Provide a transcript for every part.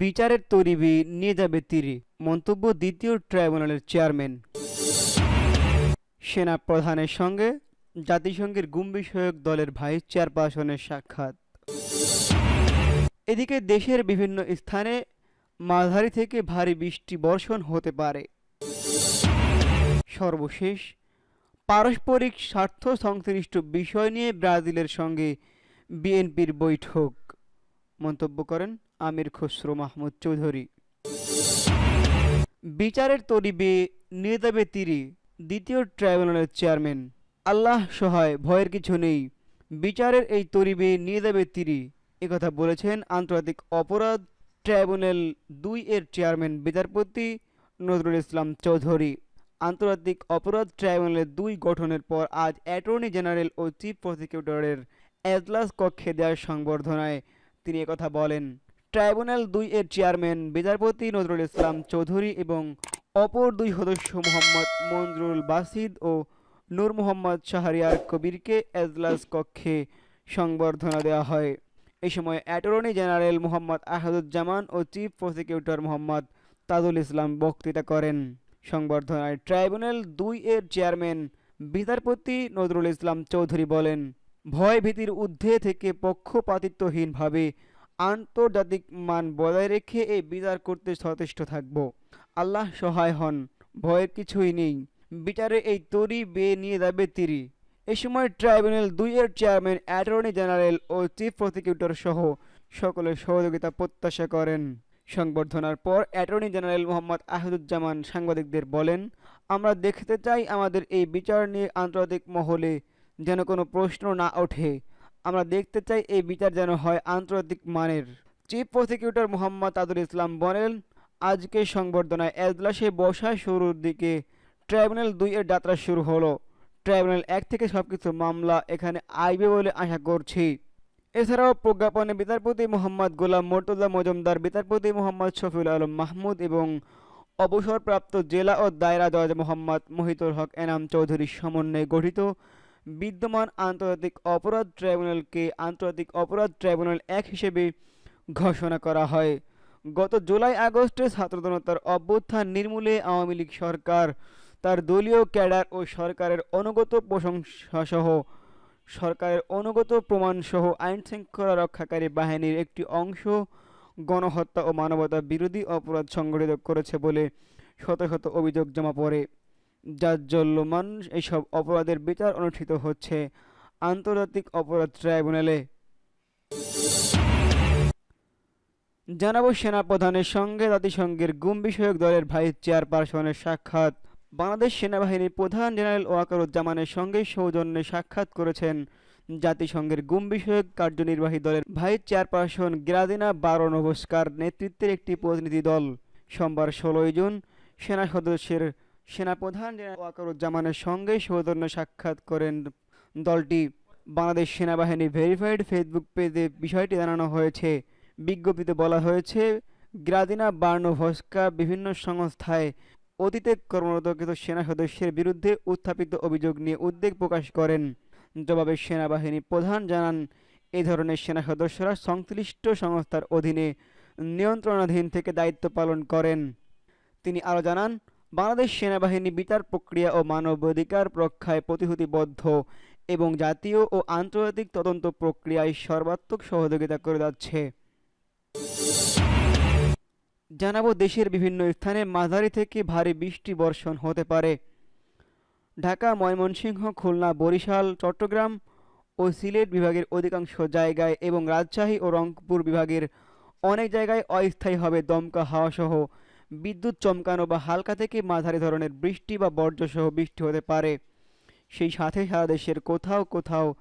বিচারের তরিবি নিয়ে যাবে তীরে। মন্তব্য দ্বিতীয় ট্রাইব্যুনালের চেয়ারম্যান। সেনা প্রধানের সঙ্গে জাতিসংঘের গুম বিষয়ক দলের ভাইস চেয়ারপারসনের সাক্ষাৎ। এদিকে দেশের বিভিন্ন স্থানে মাঝারি থেকে ভারী বৃষ্টি বর্ষণ হতে পারে। সর্বশেষ, পারস্পরিক স্বার্থ সংশ্লিষ্ট বিষয় নিয়ে ব্রাজিলের সঙ্গে বিএনপির বৈঠক। মন্তব্য করেন আমির খসরু মাহমুদ চৌধুরী। বিচারের তরিবে নিয়ে যাবে তীরে দ্বিতীয় ট্রাইব্যুনালের চেয়ারম্যান। আল্লাহ সহায়, ভয়ের কিছু নেই। বিচারের এই তরিবে নিয়ে যাবে তীরে একথা বলেছেন আন্তর্জাতিক অপরাধ ট্রাইব্যুনাল দুই এর চেয়ারম্যান বিচারপতি নজরুল ইসলাম চৌধুরী। আন্তর্জাতিক অপরাধ ট্রাইব্যুনালের দুই গঠনের পর আজ অ্যাটর্নি জেনারেল ও চিফ প্রসিকিউটরের এজলাস কক্ষে দেওয়ার সংবর্ধনায় তিনি একথা বলেন। ট্রাইব্যুনাল দুই এর চেয়ারম্যান বিচারপতি নজরুল ইসলাম চৌধুরী এবং অপর দুই সদস্য মোহাম্মদ মঞ্জুরুল বাসিদ ও নূর মোহাম্মদ শাহরিয়ার কবিরকে এজলাস কক্ষে সংবর্ধনা দেওয়া হয়। এই সময় অ্যাটর্নি জেনারেল মোহাম্মদ আহাদুজ্জামান ও চিফ প্রসিকিউটর মোহাম্মদ তাজুল ইসলাম বক্তৃতা করেন। সংবর্ধনায় ট্রাইব্যুনাল দুই এর চেয়ারম্যান বিচারপতি নজরুল ইসলাম চৌধুরী বলেন ভয় ভীতির ঊর্ধ্বে থেকে পক্ষপাতিত্বহীনভাবে আন্তর্জাতিক মান বজায় রেখে এই বিচার করতে সচেষ্ট থাকব। আল্লাহ সহায় হন, ভয়ের কিছুই নেই। বিচারে এই তরি বেয়ে নিয়ে যাবে তিরি। এ সময় ট্রাইব্যুনাল দুই এর চেয়ারম্যান, অ্যাটর্নি জেনারেল ও চিফ প্রসিকিউটর সহ সকলের সহযোগিতা প্রত্যাশা করেন। সংবর্ধনার পর অ্যাটর্নি জেনারেল মোহাম্মদ আহমদুজ্জামান সাংবাদিকদের বলেন, আমরা দেখতে চাই আমাদের এই বিচার নিয়ে আন্তর্জাতিক মহলে যেন কোনো প্রশ্ন না ওঠে। আমরা দেখতে চাই এই বিচার যেন হয় আন্তর্জাতিক মানের। চিফ প্রসিকিউটর মোহাম্মদ আদুল ইসলাম বলেন, আজকে সংবর্ধনায় এজলাসে বসা শুরুর দিকে ট্রাইব্যুনাল দুই এর যাত্রা শুরু হলো। ট্রাইব্যুনাল এক থেকে সবকিছু মামলা এখানে আইবে বলে আশা করছি। এছাড়াও প্রজ্ঞাপনে বিচারপতি মোহাম্মদ গোলাম মর্তুজা, মজুমদার বিচারপতি মোহাম্মদ শফিউল আলম মাহমুদ এবং অবসরপ্রাপ্ত জেলা ও দায়রা জজ মোহাম্মদ মহিতুল হক এনাম চৌধুরীর সমন্বয়ে গঠিত বিদ্যমান আন্তর্জাতিক অপরাধ ট্রাইব্যুনালকে আন্তর্জাতিক অপরাধ ট্রাইব্যুনাল এক হিসেবে ঘোষণা করা হয়। গত জুলাই আগস্টে ছাত্রজনতার অভ্যুত্থান নির্মূলে আওয়ামী লীগ সরকার, তার দলীয় ক্যাডার ও সরকারের অনুগত প্রশংসাসহ, সরকারের অনুগত প্রমাণসহ আইনশৃঙ্খলা রক্ষাকারী বাহিনীর একটি অংশ গণহত্যা ও মানবতা বিরোধী অপরাধ সংগঠিত করেছে বলে শত শত অভিযোগ জমা পড়ে। যার জল্যমান এইসব অপরাধের বিচার অনুষ্ঠিত হচ্ছে আন্তর্জাতিক অপরাধ ট্রাইব্যুনালে। জানাব সেনাপ্রধানের সঙ্গে জাতিসংঘের গুম বিষয়ক দলের ভাইস চেয়ারপারসনের সাক্ষাৎ। বাংলাদেশ সেনাবাহিনীর প্রধান জেনারেল ওয়াকারুজ্জামানের সঙ্গে সৌজন্যে সাক্ষাৎ করেছেন জাতিসংঘের গুম বিষয়ক কার্যনির্বাহী দলের ভাইস চেয়ারপারসন গ্রাদিনা বারোনভস্কার নেতৃত্বের একটি প্রতিনিধি দল। সোমবার ষোলোই জুন সেনা সদস্যের সেনাপ্রধান ওয়াকারুজ্জামানের সঙ্গে সৌজন্য সাক্ষাৎ করেন দলটি। বাংলাদেশ সেনাবাহিনী ভেরিফাইড ফেসবুক পেজে বিষয়টি জানানো হয়েছে। বিজ্ঞপ্তিতে বলা হয়েছে, গ্রাদিনা বার্নোভস্কা বিভিন্ন সংস্থায় অতীতে কর্মরত সেনা সদস্যের বিরুদ্ধে উত্থাপিত অভিযোগ নিয়ে উদ্বেগ প্রকাশ করেন। জবাবে সেনাবাহিনী প্রধান জানান, এ ধরনের সেনা সদস্যরা সংশ্লিষ্ট সংস্থার অধীনে নিয়ন্ত্রণাধীন থেকে দায়িত্ব পালন করেন। তিনি আরও জানান বাংলাদেশ সেনাবাহিনী বিচার প্রক্রিয়া ও মানবাধিকার রক্ষায় প্রতিশ্রুতিবদ্ধ এবং জাতীয় ও আন্তর্জাতিক তদন্ত প্রক্রিয়ায় সর্বাত্মক সহযোগিতা করে যাচ্ছে। জানাব, দেশের বিভিন্ন স্থানে মাঝারি থেকে ভারী বৃষ্টি বর্ষণ হতে পারে। ঢাকা, ময়মনসিংহ, খুলনা, বরিশাল, চট্টগ্রাম ও সিলেট বিভাগের অধিকাংশ জায়গায় এবং রাজশাহী ও রংপুর বিভাগের অনেক জায়গায় অস্থায়ী হবে দমকা হাওয়াসহ বিদ্যুৎ চমকানো বা হালকা থেকে মাঝারি ধরনের বৃষ্টি বা বর্জ্যসহ বৃষ্টি হতে পারে। সেই সাথে সারা দেশের কোথাও কোথাও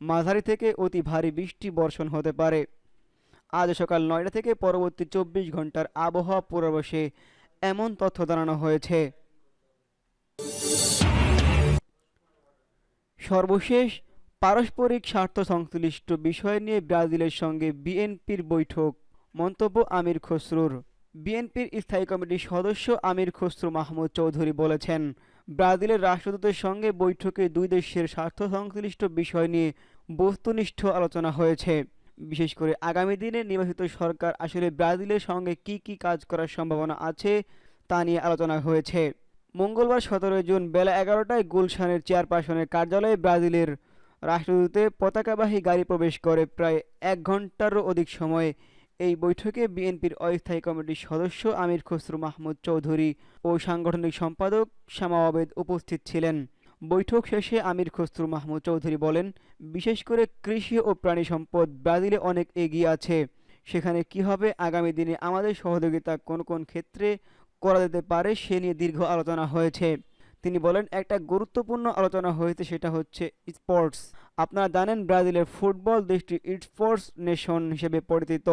মাঝারি থেকে অতি ভারী বৃষ্টি বর্ষণ হতে পারে। আজ সকাল নয়টা থেকে পরবর্তী চব্বিশ ঘণ্টার আবহাওয়া পূর্বাভাসে এমন তথ্য জানানো হয়েছে। সর্বশেষ, পারস্পরিক স্বার্থ সংশ্লিষ্ট বিষয় নিয়ে ব্রাজিলের সঙ্গে বিএনপির বৈঠক। মন্তব্য আমির খসরুর। বিএনপির স্থায়ী কমিটির সদস্য আমির খসরু মাহমুদ চৌধুরী বলেছেন, ব্রাজিলের রাষ্ট্রদূতের সঙ্গে বৈঠকে দুই দেশের স্বার্থ সংশ্লিষ্ট বিষয় নিয়ে বস্তুনিষ্ঠ আলোচনা হয়েছে। বিশেষ করে আগামী দিনে নির্বাচিত সরকার আসলে ব্রাজিলের সঙ্গে কি কি কাজ করার সম্ভাবনা আছে তা নিয়ে আলোচনা হয়েছে। মঙ্গলবার সতেরোই জুন বেলা এগারোটায় গুলশানের চেয়ারপারসনের কার্যালয়ে ব্রাজিলের রাষ্ট্রদূতে পতাকাবাহী গাড়ি প্রবেশ করে প্রায় এক ঘন্টারও অধিক সময় এই বৈঠকে বিএনপির অস্থায়ী কমিটির সদস্য আমির খসরু মাহমুদ চৌধুরী ও সাংগঠনিক সম্পাদক শ্যামা আবেদ উপস্থিত ছিলেন। বৈঠক শেষে আমির খসরু মাহমুদ চৌধুরী বলেন, বিশেষ করে কৃষি ও প্রাণী সম্পদ ব্রাজিলে অনেক এগিয়ে আছে। সেখানে কি হবে, আগামী দিনে আমাদের সহযোগিতা কোন কোন ক্ষেত্রে করা যেতে পারে সে নিয়ে দীর্ঘ আলোচনা হয়েছে। তিনি বলেন, একটা গুরুত্বপূর্ণ আলোচনা হয়েছে সেটা হচ্ছে স্পোর্টস। আপনারা জানেন, ব্রাজিলের ফুটবল দেশটি স্পোর্টস নেশন হিসেবে পরিচিত।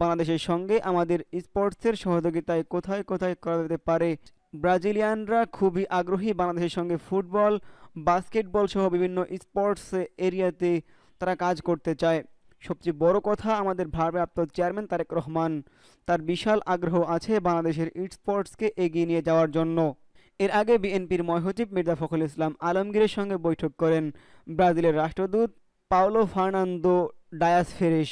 বাংলাদেশের সঙ্গে আমাদের স্পোর্টসের সহযোগিতায় কোথায় কোথায় করা যেতে পারে? ব্রাজিলিয়ানরা খুবই আগ্রহী বাংলাদেশের সঙ্গে ফুটবল, বাস্কেটবল সহ বিভিন্ন স্পোর্টস এরিয়াতে তারা কাজ করতে চায়। সবচেয়ে বড় কথা আমাদের ভারপ্রাপ্ত চেয়ারম্যান তারেক রহমান। তার বিশাল আগ্রহ আছে বাংলাদেশের স্পোর্টসকে এগিয়ে নিয়ে যাওয়ার জন্য। এর আগে বিএনপির মহাসচিব মির্জা ফখরুল ইসলাম আলমগীরের সঙ্গে বৈঠক করেন ব্রাজিলের রাষ্ট্রদূত পাওলো ফার্নান্দো ডায়াস ফেরেশ।